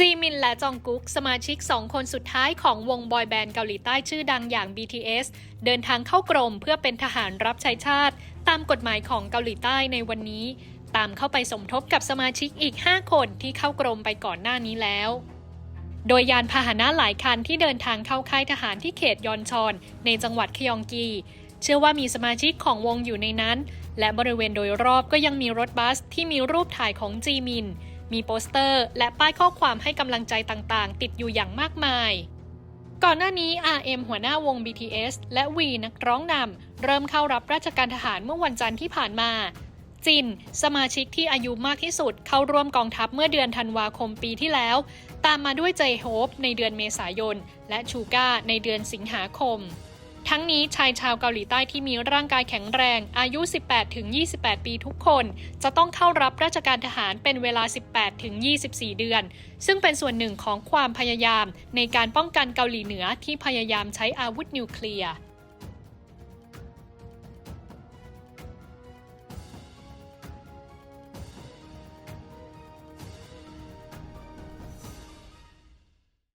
จีมินและจองกุ๊กสมาชิก 2 คนสุดท้ายของวงบอยแบนด์เกาหลีใต้ชื่อดังอย่าง BTS เดินทางเข้ากรมเพื่อเป็นทหารรับใช้ชาติ ตามกฎหมายของเกาหลีใต้ในวันนี้ ตามเข้าไปสมทบกับสมาชิกอีก 5 คนที่เข้ากรมไปก่อนหน้านี้แล้ว โดยยานพาหนะหลายคันที่เดินทางเข้าค่ายทหารที่เขตยอนชอน ในจังหวัดคยองกี เชื่อว่ามีสมาชิกของวงอยู่ในนั้น และบริเวณโดยรอบก็ยังมีรถบัสที่มีรูปถ่ายของจีมิน มีโปสเตอร์ และป้ายข้อความให้กำลังใจต่างๆ ติดอยู่อย่างมากมาย ก่อนหน้านี้ RM หัวหน้าวง BTS และ V นักร้องนำเริ่มเข้ารับราชการทหารเมื่อวันจันทร์ที่ผ่านมา จิน สมาชิกที่อายุมากที่สุดเข้าร่วมกองทัพเมื่อเดือนธันวาคมปีที่แล้ว ตามมาด้วยเจโฮปในเดือนเมษายน และชูก้าในเดือนสิงหาคม ทั้งนี้ชายชาวเกาหลีใต้ที่มีร่างกายแข็งแรง อายุ 18-28 ปีทุกคน จะต้องเข้ารับราชการทหารเป็นเวลา 18-24 เดือน ซึ่งเป็นส่วนหนึ่งของความพยายามในการป้องกันเกาหลีเหนือที่พยายามใช้อาวุธนิวเคลียร์